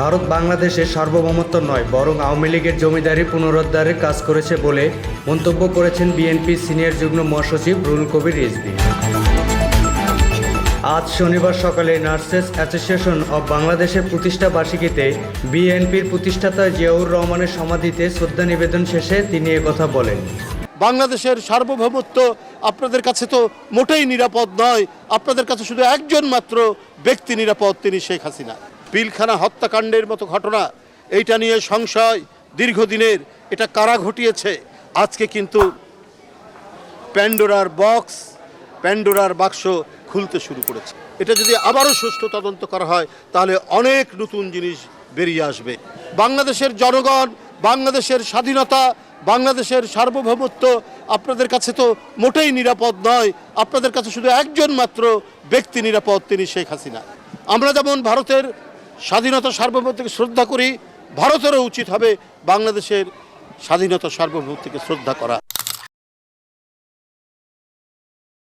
ভারত বাংলাদেশের সার্বভৌমত্ব নয়, বরং আওয়ামী লীগের জমিদারি পুনরুদ্ধারের কাজ করেছে বলে মন্তব্য করেছেন বিএনপি সিনিয়র যুগ্ম মহাসচিব রুল কবির রিজভী। আজ শনিবার সকালে নার্সেস অ্যাসোসিয়েশন অব বাংলাদেশের প্রতিষ্ঠা বার্ষিকীতে বিএনপির প্রতিষ্ঠাতা জিয়াউর রহমানের সমাধিতে শ্রদ্ধা নিবেদন শেষে তিনি কথা বলেন। বাংলাদেশের সার্বভৌমত্ব আপনাদের কাছে তো মোটেই নিরাপদ নয়, আপনাদের কাছে শুধু একজন মাত্র ব্যক্তি নিরাপদ, তিনি শেখ হাসিনা। পিলখানা হত্যাকাণ্ডের মতো ঘটনা, এইটা নিয়ে সংশয় দীর্ঘদিনের, এটা কারা ঘটিয়েছে? আজকে কিন্তু প্যান্ডোরার বক্স, প্যান্ডোরার বাক্স খুলতে শুরু করেছে। এটা যদি আবারও সুষ্ঠু তদন্ত করা হয়, তাহলে অনেক নতুন জিনিস বেরিয়ে আসবে। বাংলাদেশের জনগণ, বাংলাদেশের স্বাধীনতা, বাংলাদেশের সার্বভৌমত্ব, আপনাদের কাছে তো মোটেই নিরাপদ নয়। আপনাদের কাছে শুধু একজন মাত্র ব্যক্তি নিরাপদ, তিনি শেখ হাসিনা। আমরা যেমন ভারতের স্বাধীনতা সার্বভৌমত্বকে শ্রদ্ধা করি ভারতেরও উচিত হবে বাংলাদেশের স্বাধীনতা সার্বভৌমত্বকে শ্রদ্ধা করা।